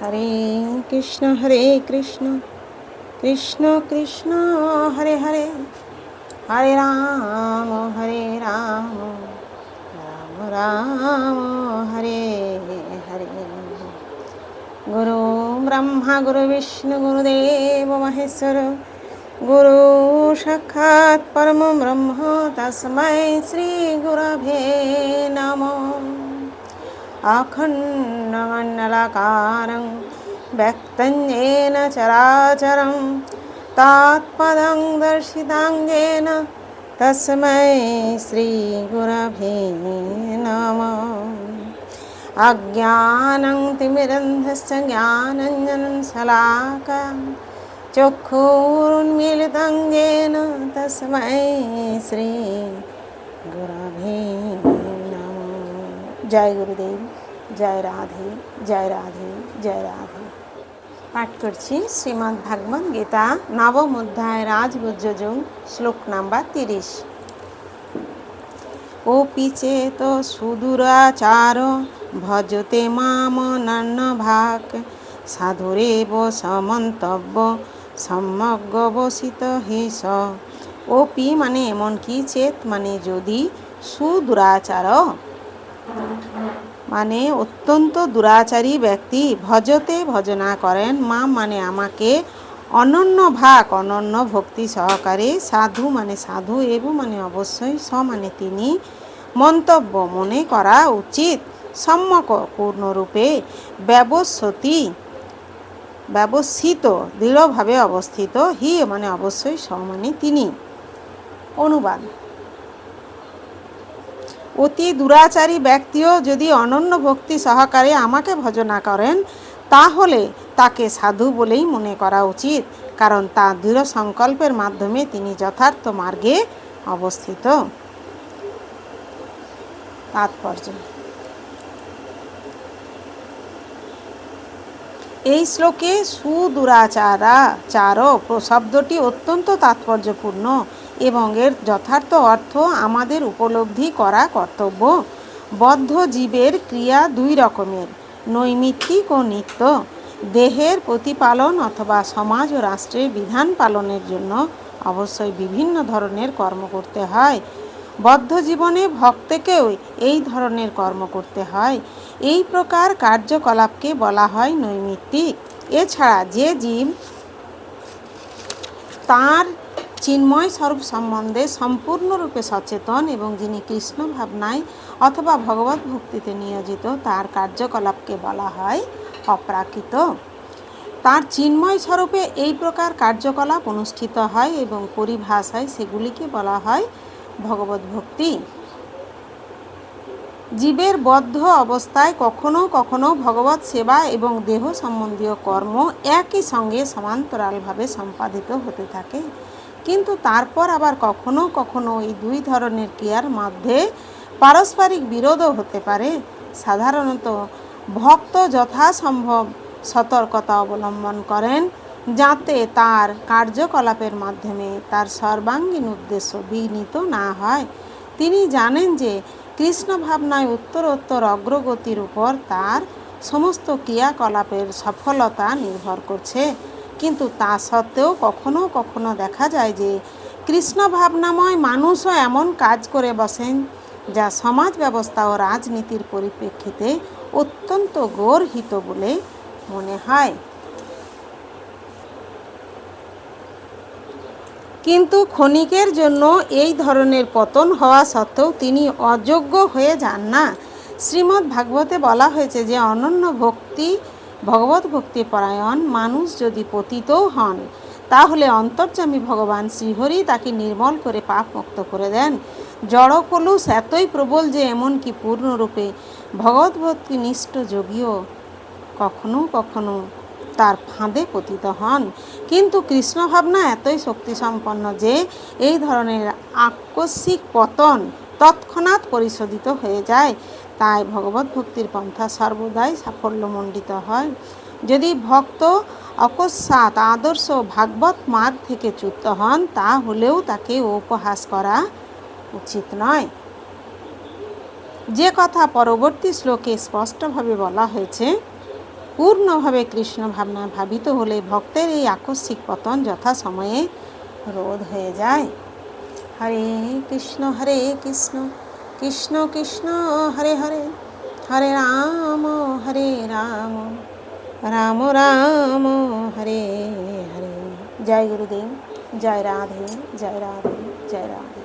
হরে কৃষ্ণ হরে কৃষ্ণ কৃষ্ণ কৃষ্ণ, হরে হরে হরে রাম হরে রাম রাম রাম, হরে হরে। গুরু ব্রহ্মা, গুরু বিষ্ণু গুরুদেব মহেশ্বর, গুরু সাক্ষাৎ পরম ব্রহ্ম তস্मै শ্রী গুরভে নমঃ। आखण्डमण्डलकारं व्यक्तञ्जेन चराचरं तात्पदं दर्शिताङ्गेन तस्मै श्रीगुरभे नमः अज्ञानं तिमिरन्धस्य ज्ञानञ्जनं शलाका चक्षुरुन्मिलितं तस्मै श्री श्रीगुरभे नमः जय गुरुदेव জয় রাধে জয় রাধে জয় রাধে। পাঠ করছি শ্রীমদ্ ভাগবত গীতা, নবম অধ্যায় রাজগুজ্জযোগ শ্লোক নাম্বার তিরিশ। ও পিচেত সুদূরাচার, ভজতে মাম নান্ন ভাগ। সাধুরেব সমন্তব্য হিস। ও পি মানে এমনকি চেত মানে যদি সুদূরাচার। মানে অত্যন্ত দুরাচারী ব্যক্তি, ভজতে ভজনা করেন। মা মানে আমাকে অনন্য ভাগ, অনন্য ভক্তি সহকারে সাধু মানে সাধু, এবং মানে অবশ্যই স মানে তিনি মন্তব্য মনে করা উচিত। সম্যক পূর্ণরূপে ব্যবস্থতি, ব্যবস্থিত, দৃঢ়ভাবে অবস্থিত, হি মানে অবশ্যই স মানে তিনি। অনুবাদ। অতি দুরাচারী ব্যক্তিও যদি অনন্য ভক্তি সহকারে আমাকে ভজনা করেন, তাহলে তাকে সাধু বলেই মনে করা উচিত, কারণ তা দৃঢ় সংকল্পের মাধ্যমে তিনি যথার্থ মার্গে অবস্থিত। তাৎপর্য। এই শ্লোকে সুদুরাচারা চার শব্দটি অত্যন্ত তাৎপর্যপূর্ণ এবং এর যথার্থ অর্থ আমাদের উপলব্ধি করা কর্তব্য। বদ্ধ জীবের ক্রিয়া দুই রকমের, নৈমিত্তিক ও নিত্য। দেহের প্রতিপালন অথবা সমাজ ও রাষ্ট্রের বিধান পালনের জন্য অবশ্যই বিভিন্ন ধরনের কর্ম করতে হয়। বদ্ধ জীবনে ভক্তকেও এই ধরনের কর্ম করতে হয়। এই প্রকার কার্যকলাপকে বলা হয় নৈমিত্তিক। এছাড়া যে জীব তার চিন্ময় স্বরূপ সম্বন্ধে সম্পূর্ণরূপে সচেতন এবং যিনি কৃষ্ণ ভাবনায় অথবা ভগবত ভক্তিতে নিয়োজিত, তার কার্যকলাপকে বলা হয় অপ্রাকৃত। তার চিন্ময় স্বরূপে এই প্রকার কার্যকলাপ অনুষ্ঠিত হয় এবং পরিভাষায় সেগুলিকে বলা হয় ভগবত ভক্তি। জীবের বদ্ধ অবস্থায় কখনো কখনো ভগবত সেবা এবং দেহ সম্বন্ধীয় কর্ম একই সঙ্গে সমান্তরালভাবে সম্পাদিত হতে থাকে। কিন্তু তারপর আবার কখনো কখনো এই দুই ধরনের ক্রিয়ার মধ্যে পারস্পরিক বিরোধও হতে পারে। সাধারণত ভক্ত যথাসম্ভব সতর্কতা অবলম্বন করেন যাতে তার কার্যকলাপের মাধ্যমে তার সর্বাঙ্গীন উদ্দেশ্য বিঘ্নিত না হয়। তিনি জানেন যে কৃষ্ণ ভাবনায় উত্তরোত্তর অগ্রগতির উপর তার সমস্ত ক্রিয়াকলাপের সফলতা নির্ভর করছে। কিন্তু তা সত্ত্বেও কখনো কখনো দেখা যায় যে কৃষ্ণ ভাবনাময় মানুষও এমন কাজ করে বসেন যা সমাজ ব্যবস্থা ও রাজনীতির পরিপ্রেক্ষিতে অত্যন্ত গর্হিত বলে মনে হয়। কিন্তু ক্ষণিকের জন্য এই ধরনের পতন হওয়া সত্ত্বেও তিনি অযোগ্য হয়ে যান না। শ্রীমদ্ ভাগবতে বলা হয়েছে যে, অনন্য ভক্তি, ভগবত ভক্তি পরায়ণ মানুষ যদি পতিতও হন, তাহলে অন্তর্যামী ভগবান শ্রীহরি তাকে নির্মল করে পাপ মুক্ত করে দেন। জড় জড়কলুষ এতই প্রবল যে, এমনকি পূর্ণরূপে ভগবত ভক্তি নিষ্ঠ যোগীও কখনো কখনো তার ফাঁদে পতিত হন। কিন্তু কৃষ্ণ ভাবনা এতই শক্তিসম্পন্ন যে এই ধরনের আকস্মিক পতন তৎক্ষণাৎ পরিশোধিত হয়ে যায়। তাই ভগবত ভক্তির পন্থা সর্বদাই সাফল্যমণ্ডিত হয়। যদি ভক্ত অকস্মাৎ আদর্শ ভাগবত মার্গ থেকে চ্যুত হন তা হলেও তাকে উপহাস করা উচিত নয়। যে কথা পরবর্তী শ্লোকে স্পষ্টভাবে বলা হয়েছে পূর্ণভাবে কৃষ্ণ ভাবনা ভাবিত হলে ভক্তের এই আকস্মিক পতন যথাসময়ে রোধ হয়ে যায়। হরে কৃষ্ণ হরে কৃষ্ণ কৃষ্ণ কৃষ্ণ, হরে হরে হরে রাম হরে রাম রাম রাম, হরে হরে। জয় গুরুদেব, জয় রাধে জয় রাধে জয় রাধে।